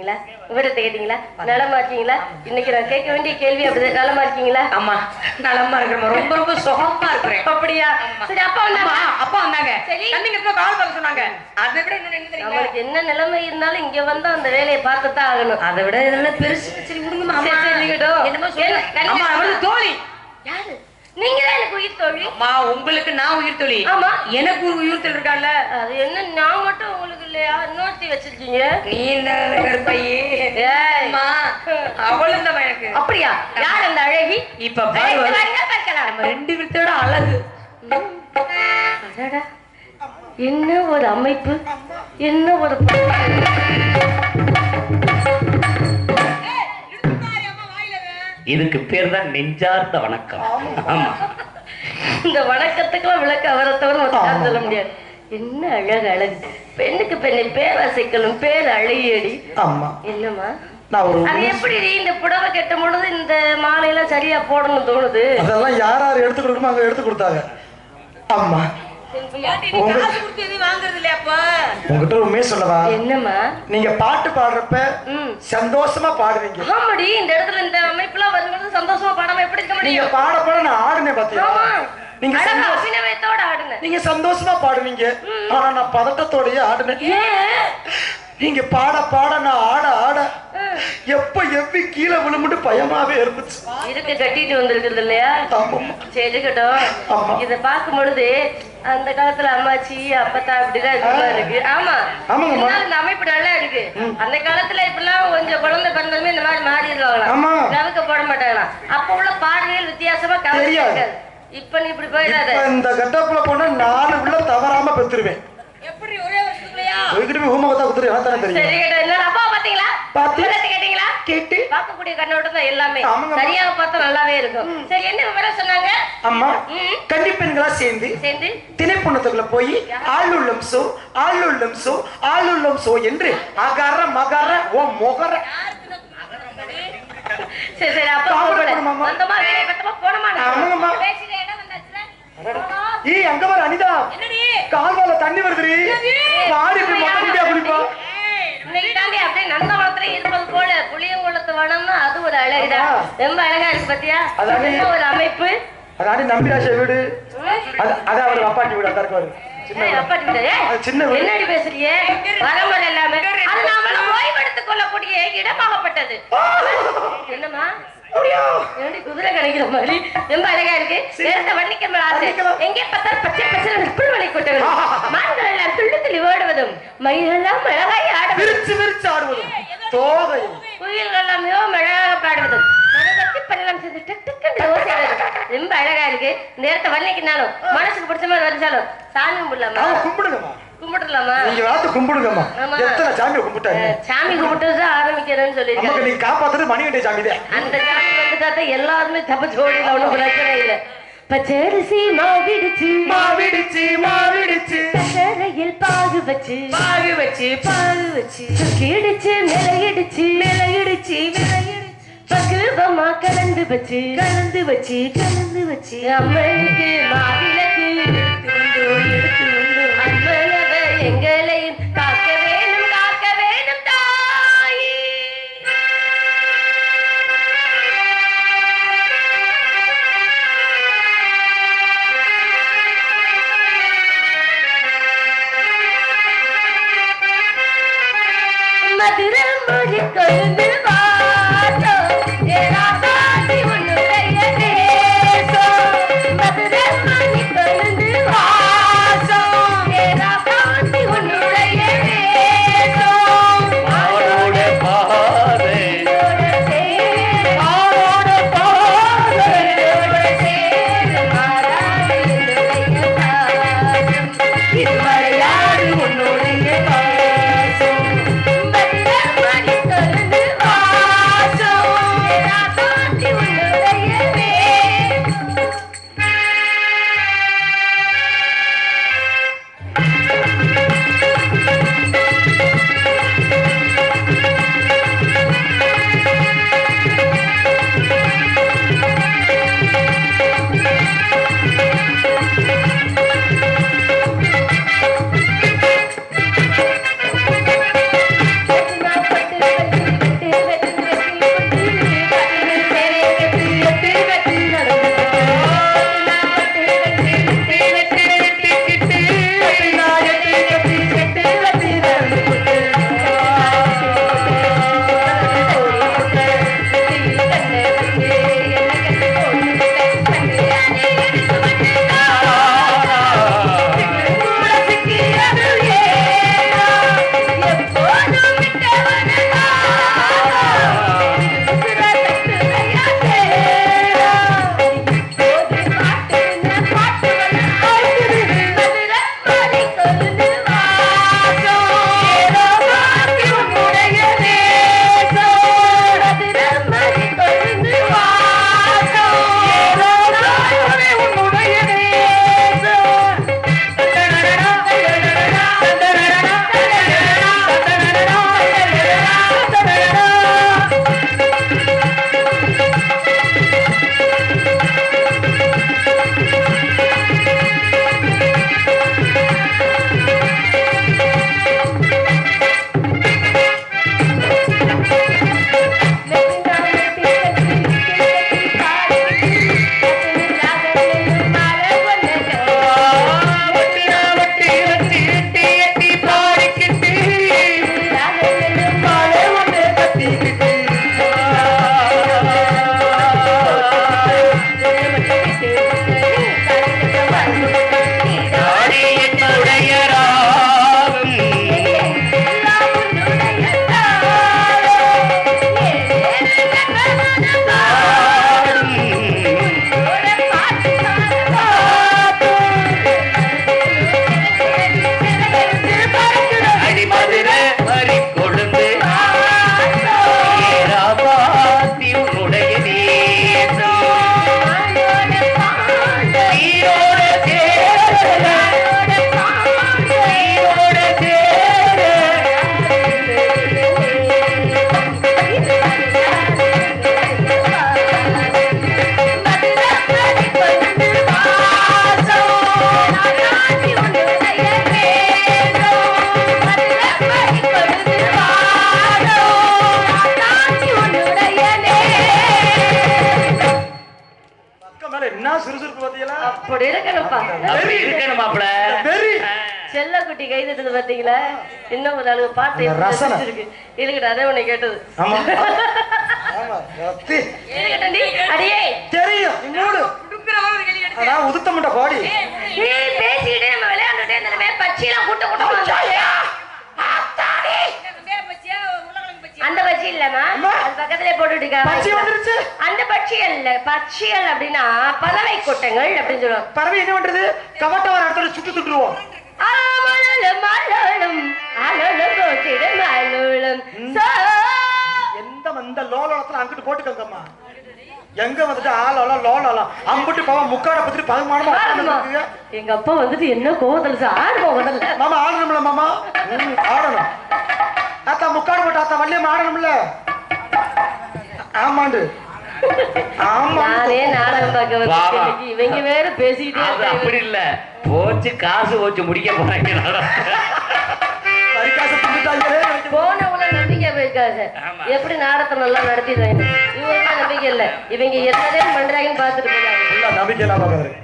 பாத்தீங்களா? விடத்தை கேட்டீங்களா நலமா இருக்கீங்களா? இன்னைக்கு நான் கேட்க வேண்டிய கேள்வி அப்படிதான். நலமா இருக்கீங்களா? ஆமா நலமா இருக்கிறேன் ரொம்ப ரொம்ப சுகமா இருக்கிறேன். அப்படியா? சரி அப்பா வந்தாங்க. அப்பா வந்தாங்க. சரி. தம்பிங்க கால் பண்ண சொன்னாங்க? அதை விட என்ன நம்மளுக்கு என்ன நிலைமை இருந்தாலும் இங்க வந்து அந்த வேலையை பார்த்துதான் ஆகணும். அதை விட இதெல்லாம் பெருசு சரி விடுங்க மாமா சரி, சரி, இருக்கட்டும். என்னமோ சொல்லு அம்மா தோழி. யாரு? நீங்க தான் எனக்கு உயிர் தோழி. அம்மா உங்களுக்கு நான் உயிர் தோழி. ஆமா. எனக்கு ஒரு உயிர் தோழி இருக்கால. அது என்ன நான் மட்டும் உங்களுக்கு இல்லையா? இன்னொருத்தி வச்சிருக்கீங்க. நீ இந்த. அம்மா அவளும் தான் எனக்கு. அப்படியா? யார் அந்த அழகி? இப்ப. நம்ம ரெண்டு பேர்த்தோட அழகு. என்ன ஒரு அமைப்பு? என்ன ஒரு இதுக்கு பேர் தான் நெஞ்சார்ந்த வணக்கம். ஆமா. இந்த வணக்கத்துக்கெல்லாம் விளக்க அவரை தவிர சொல்ல முடியாது. என்ன அழகு அழகு. பெண்ணுக்கு பெண்ணை பேராசைக்களும் பேர் அழகியடி. ஆமா. அது எப்படி இந்த புடவை கட்டும் பொழுது இந்த மாலையெல்லாம் சரியா போடணும்னு தோணுது? அதெல்லாம் யார் யார் எடுத்து கொடுக்கணுமோ அங்க எடுத்து கொடுத்தாங்க. ஆமா. உங்ககிட்ட உண்மையே சொல்லவா? என்னம்மா? நீங்க பாட்டு பாடுறப்ப சந்தோஷமா பாடுவீங்க. ஆமாடி இந்த இடத்துல இந்த அமைப்புலாம் வரும்பொழுது சந்தோஷமா பாடாம எப்படி இருக்க நீங்க முடியும் பாட பாட நான் ஆடுனேன் பாத்தீங்களா நீங்க அபிநவயத்தோட ஆடுன நீங்க சந்தோஷமா பாடுவீங்க. ஆனா நான் பதட்டத்தோடயே ஆடுனேன். நீங்க பாட பாட நான் ஆட ஆட எப்ப எவ்வி கீழே விழுமுட்டு பயமாவே இருந்துச்சு. இருக்கு கட்டிட்டு வந்திருக்குது இல்லையா. சரி ஆமா. இத பார்க்கும் பொழுது அந்த காலத்துல அம்மாச்சி அப்பத்தா அப்படிதான் இருக்குமா இருக்கு? ஆமா. இந்த அமைப்பு நல்லா இருக்கு. அந்த காலத்துல இப்பெல்லாம் கொஞ்சம் குழந்தை பிறந்ததுமே இந்த மாதிரி மாறிடுவாங்களாம். ஆமா. நவுக்க போட மாட்டாங்களாம். அப்ப உள்ள பாடல்கள் வித்தியாசமா. இருக்காது இப்ப நீ இப்படி போயிடாத. இந்த கட்டப்புல போனா நாலு உள்ள தவறாம ஒரே போய்கிட்டு போய் ஹோம பார்த்தா குத்துரு எனக்கு தானே தெரியும். சரி கேட்டா என்ன அப்பா பாத்தீங்களா? பாத்து. விவரத்தை கேட்டீங்களா? கேட்டு. பார்க்கக்கூடிய கண்ணோட்டம் தான் எல்லாமே. சரியாக பார்த்தா நல்லாவே இருக்கும். சரி என்ன விவரம் சொன்னாங்க? அம்மா. கன்னி பெண்களா சேர்ந்து சேர்ந்து. திணைப்புணத்துக்குள்ள போய் ஆளுள்ளம் சோ ஆளுள்ளம் சோ ஆளுள்ளம் சோ என்று அகர மகர ஓ மொகர. சரி சரி அப்பா வேலை போனமா ஆமாங்கம்மா. பேசிட்டு இடம் வந்தாச்சுல? ஏய் அங்க வர அனிதா கால்வால தண்ணி வருதுடி. பாடி இப்படி மொட்டை குட்டியா குடிப்பா இன்னைக்கு தாண்டி அப்படியே நந்தவனத்துல இருப்பது போல புளியங்குளத்து வனம்னா அது ஒரு அழகுதான். ரொம்ப அழகா இருக்கு பாத்தியா? ஒரு அமைப்பு. நம்பிராச வீடு. அவர் அப்பாட்டி வீடு அந்த. என்னடி பேசுறியே? வரமுறை இல்லாம அது நாமளும் ஓய்வெடுத்துக் கொள்ளக்கூடிய இடமாகப்பட்டது. ஏண்டி குதிரை கணிக்கிற மாதிரி? ரொம்ப அழகா இருக்கு. நேரத்தை வர்ணிக்க ஆசை. எங்கே பார்த்தால் பச்சை பச்சை வலை கொட்டவரும் மான்கள் எல்லாம் துள்ளி துள்ளி ஓடுவதும் மயிலெல்லாம் அழகாய் ஆடுவதும். விரிச்சு விரிச்சு ஆடுவதும். தோகை குயில்கள் எல்லாம் மிகவும் அழகாக பாடுவதும். மனதத்தி பள்ளம் சேர்ந்து டக் டக்குன்னு ரொம்ப அழகா இருக்கு. நேரத்தை வர்ணிக்கினாலும் மனசுக்கு பிடிச்ச மாதிரி வரைச்சாலும் சாமி கும்பிடலாமா? கும்பிடுங்கம்மா கும்பிடலாமா? நீங்க வாத்து கும்பிடுங்கம்மா. எத்தனை சாமியை கும்பிட்டாங்க சாமி கும்பிட்டு ஆரம்பிக்கிறேன்னு நமக்கு சொல்லியிருக்காங்க நீங்க காப்பாத்துறது மணிகண்டை சாமி தான். அந்த சாமி வந்துட்டா தான் எல்லாருமே தப்பு ஜோடியில ஒண்ணும் பிரச்சனை இல்லை. பச்சரிசி மாவிடுச்சு. மாவிடுச்சு மாவிடுச்சு. சக்கரையில் பாகு வச்சு பாகு வச்சு பாகு வச்சு கிடிச்சு மிளையிடுச்சு மிளையிடுச்சு மிளையிடுச்சு பக்குவமா கலந்து வச்சு. கலந்து வச்சு கலந்து வச்சு. அம்மனுக்கு மாவிளக்கு எடுத்து அதே உன்னை கேட்டது. ஆமா. ஆமா ரத்தி. அடியே. தெரியும். அதான் உதுத்த முட்டை கோடி நீ பேசிக்கிட்டே நம்ம விளையாண்டுட்டே இருந்தோமே. பச்சியெல்லாம் கூட்ட கூட்டமா அந்த பச்சி. அது பக்கத்திலே போட்டுட்டு பச்சி வந்துருச்சு. அந்த பட்சிகள் இல்ல பட்சிகள் அப்படின்னா பறவை கூட்டங்கள் அப்படின்னு சொல்லுவாங்க. பறவை என்ன பண்றது? கவட்ட வர இடத்துல சுட்டு சுட்டுருவோம் ஆமலலும் அலலும் போற்றிடும் அலுலும் சோ. எந்த இந்த லோலத்துல அங்கிட்டு போட்டுக்கோங்கம்மா. எங்க வந்துட்டு ஆளோலாம் லோலலாம் அம்பிட்டு போவா முக்காட பத்தி பகுமானமா ஆடுமா. உட்கார்ந்துருக்குங்க. எங்க அப்பா வந்துட்டு என்ன கோவத்துல சார் ஆடுமா முதல்ல மாமா ஆடணும்ல மாமா? ஆடணும். ஆத்தா முக்காடு போட்டு ஆத்தா வள்ளியம் ஆடணும்ல? ஆமாண்டு. ஆமா நானே நாடகம் பார்க்க வந்து இவங்க வேற பேசிக்கிட்டே அப்படி இல்ல. போச்சு காசு போச்சு முடிக்க போறாங்க போனவங்கள நம்பிக்கை போயிருக்காங்க. எப்படி நாடகத்தை நல்லா நடத்திடுவாங்க இவங்க நம்பிக்கை இல்ல. இவங்க என்னதே பண்றாங்கன்னு பார்த்துட்டு போறாங்க. நம்பிக்கை இல்லாம பாக்குறாரு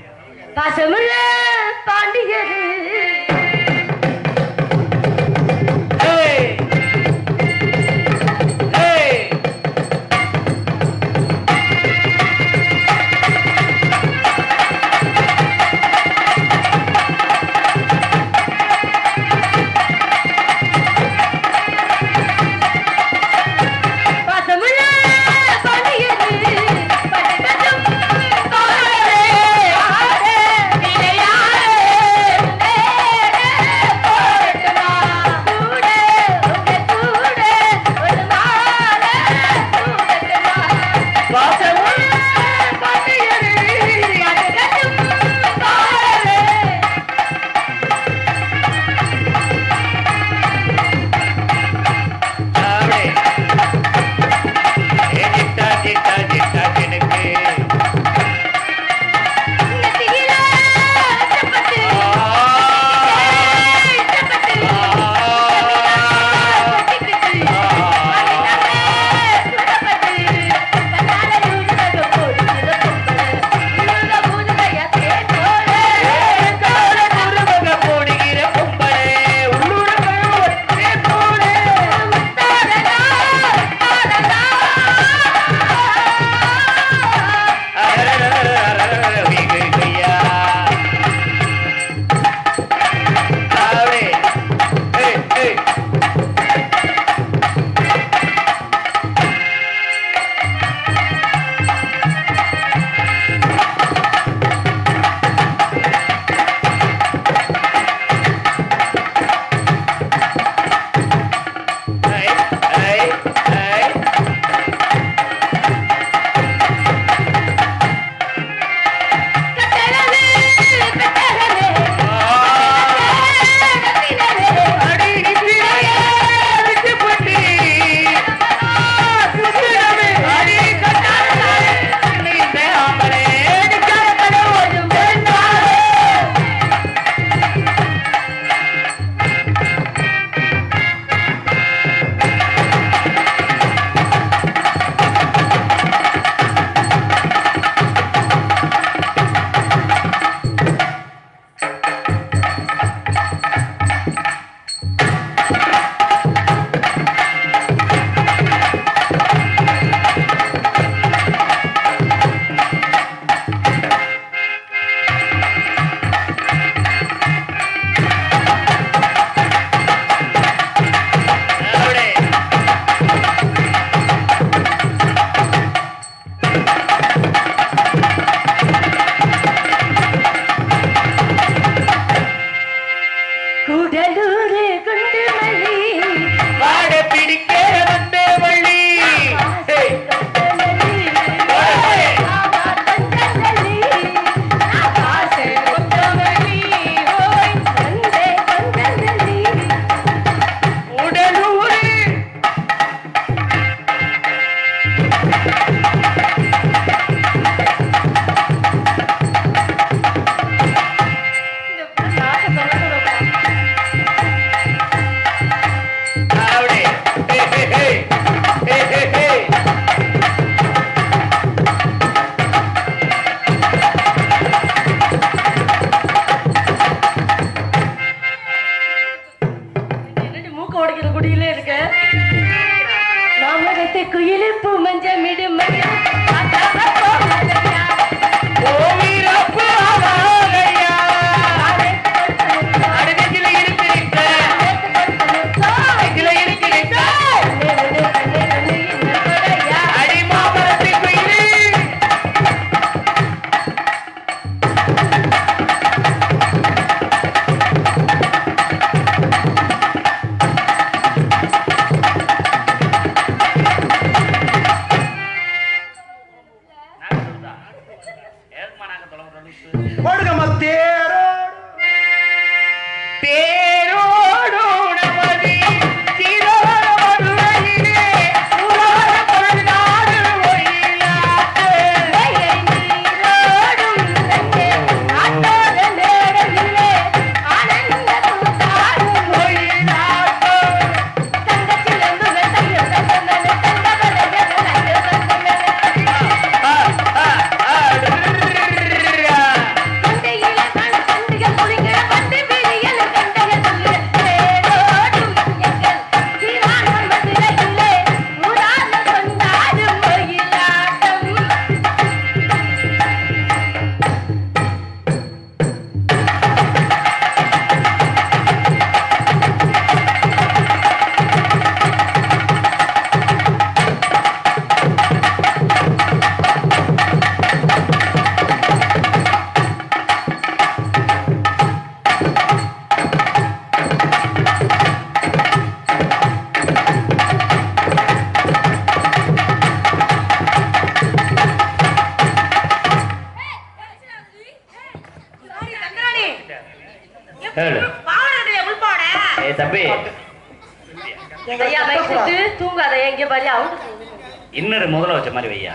இன்னொரு முதல்ல வச்ச மாதிரி வையா?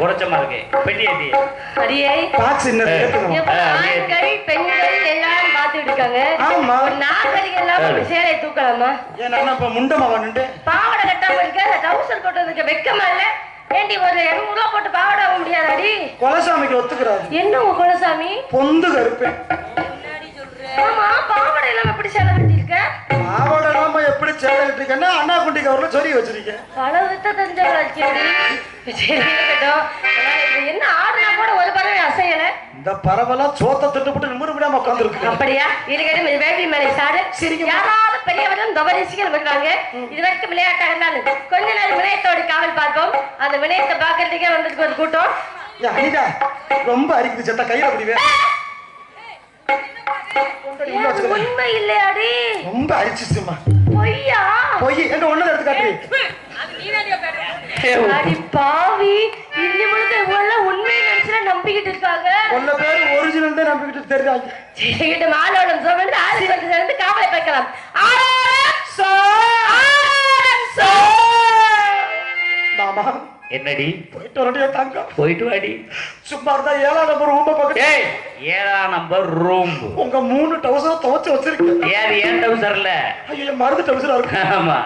குறைச்ச மாதிரி இருக்கு. பெட்டி அடியே. ஆண்கள் பெண்கள் எல்லாரும் பார்த்துட்டு இருக்காங்க. ஆமா. ஒரு நாகரிகம் எல்லாம் ஒரு சேலை தூக்கலாமா? ஏன் நான் இப்ப பாவாடை கட்டாம இருக்க? டவுசர் போட்டு இருக்க? வெக்கமா இல்ல? ஏண்டி ஒரு இருநூறு ரூபா போட்டு பாவாடை வாங்க முடியாதாடி? கொலசாமிக்கு ஒத்துக்கிறாரு. என்ன உங்க குலசாமி? பொந்து கருப்பேன் ஆமா பாவாடை எல்லாம் எப்படி சேலை கட்டியிருக்க? பாவாடை இருக்கேன்னா அண்ணா குண்டி கவர்ல சொறி வச்சிருக்கேன். பல வித்த என்ன ஆடுனா கூட ஒரு பறவை அசையல? இந்த பரவலாம் சோத்த திட்டுப்பட்டு நிமிரு விடாம உட்காந்துருக்கு அப்படியா? இருக்கட்டும் வேட்டி மேலே சாடு. யாராவது பெரியவரும் தவறிசிகள் வருவாங்க இது வரைக்கும் விளையாட்டாக இருந்தாலும் கொஞ்ச நேரம் வினயத்தோடு காவல் பார்ப்போம். அந்த வினயத்தை பார்க்கறதுக்கே வந்திருக்கு ஒரு கூட்டம். அனிதா ரொம்ப அரிக்குது செத்த கையில முடிவே ஏன் உண்மை இல்லையாடி? ரொம்ப அரிச்சிச்சுமா. போய் எங்க ஒண்ணு எடுத்து காட்டு. பாவி. இன்னி முழுக்க இவெல்லாம் உண்மையை நினைச்சுல நம்பிக்கிட்டு இருக்காங்க. உள்ள பேர் ஒரிஜினல் தான் நம்பிக்கிட்டு தெரியாங்க சரிக்கிட்ட மாலோடம் சோழன் ஆறு பத்து சேர்ந்து காவலை பார்க்கலாம். ஆரோரம் சோ ஆரோரம் சோ மாமா. என்னடி? போயிட்டு வரடியா தங்கம் போயிட்டு வாடி. சும்மா இருந்தா ஏழாம் நம்பர் ரூம பக்கத்து ஏய் ஏழாம் நம்பர் ரூம் உங்க மூணு டவுசர் துவச்சு வச்சிருக்கேன். ஏது ஏன் டவுசர்ல ஐயோ மருந்து டவுசரா இருக்கு. ஆமா.